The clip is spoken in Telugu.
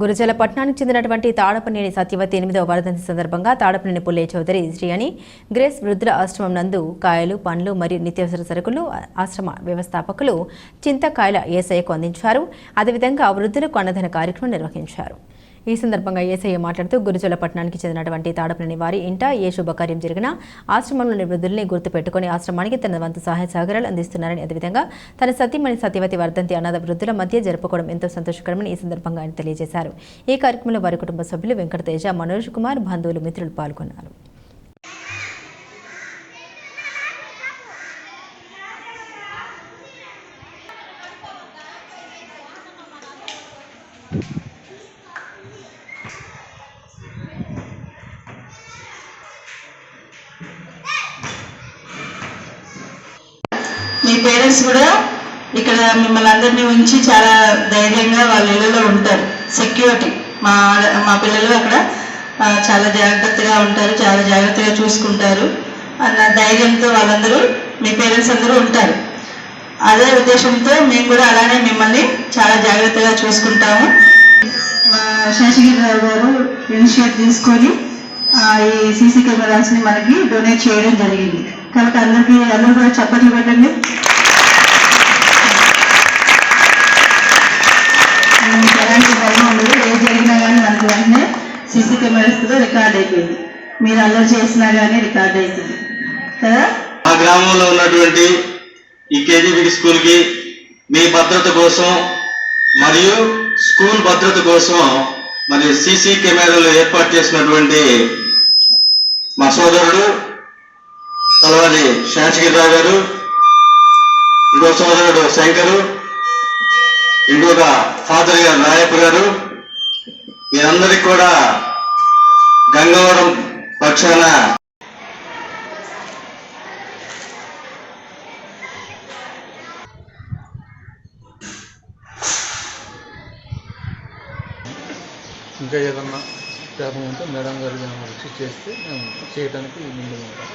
గురజల పట్టణానికి చెందినటువంటి తాడపనేని సత్యవతి ఎనిమిదవ వరదంతి సందర్భంగా తాడపనేని పుల్లయ్య చౌదరి శ్రీ అని గ్రేస్ వృద్ధుల ఆశ్రమం నందు కాయలు పండ్లు మరియు నిత్యావసర సరుకులు ఆశ్రమ వ్యవస్థాపకులు చింతకాయల ఏసయ్యకు అందించారు. అదేవిధంగా వృద్ధులకు అన్నదాన కార్యక్రమం నిర్వహించారు. ఈ సందర్భంగా ఏసయ్య మాట్లాడుతూ గురుజల పట్టణానికి చెందినటువంటి తాడపల్లిని వారి ఇంట ఏ శుభకార్యం జరిగినా ఆశ్రమంలోని వృద్ధుల్ని గుర్తుపెట్టుకుని ఆశ్రమానికి తన వంతు సహాయ సహకారాలు అందిస్తున్నారని అదేవిధంగా తన సతీమణి సత్యవతి వర్ధంతి అనాథ వృద్ధుల మధ్య జరుపుకోవడం ఎంతో సంతోషకరమని ఈ సందర్భంగా ఆయన తెలియజేశారు. ఈ కార్యక్రమంలో వారి కుటుంబ సభ్యులు వెంకటతేజ మనోజ్ కుమార్ బంధువులు మిత్రులు పాల్గొన్నారు. మీ పేరెంట్స్ కూడా ఇక్కడ మిమ్మల్ని అందరినీ ఉంచి చాలా ధైర్యంగా వాళ్ళ ఇళ్ళలో ఉంటారు. సెక్యూరిటీ మా మా పిల్లలు అక్కడ చాలా జాగ్రత్తగా ఉంటారు చాలా జాగ్రత్తగా చూసుకుంటారు. అన్న ధైర్యంతో వాళ్ళందరూ మీ పేరెంట్స్ అందరూ ఉంటారు. అదే ఉద్దేశంతో మేము కూడా అలానే మిమ్మల్ని చాలా జాగ్రత్తగా చూసుకుంటాము. మా శేషగిరిరావు గారు ఇనిషియేట్ తీసుకొని ఈ సీసీ కెమెరాస్ని మనకి డొనేట్ చేయడం జరిగింది. కాబట్టి అందరికీ అందరూ కూడా చప్పట్లు పెట్టండి. మనకి ఎలాంటి భయం ఉండదు ఏ జరిగినా కానీ మనకు వెంటనే సీసీ కెమెరాస్తో రికార్డ్ అయిపోయింది. మీరు అల్లరి చేసినా కానీ రికార్డ్ అవుతుంది కదా? మా గ్రామంలో ఉన్నటువంటి ఈ కేజీబీ స్కూల్కి మీ భద్రత కోసం మరియు స్కూల్ భద్రత కోసం మరి సీసీ కెమెరాలు ఏర్పాటు చేసినటువంటి మా సోదరుడు తలవారి శాంతిగిరిరావు గారు ఇంకో సోదరుడు శంకరు ఇంకొక ఫాదర్ గారు నాయకు గారు మీరందరికీ కూడా గంగవరం పక్షాన ఇంకా ఏదన్నా? ఉంటే మేడం గారు వచ్చి చేస్తే మేము చేయడానికి ముందు ఉంటాం.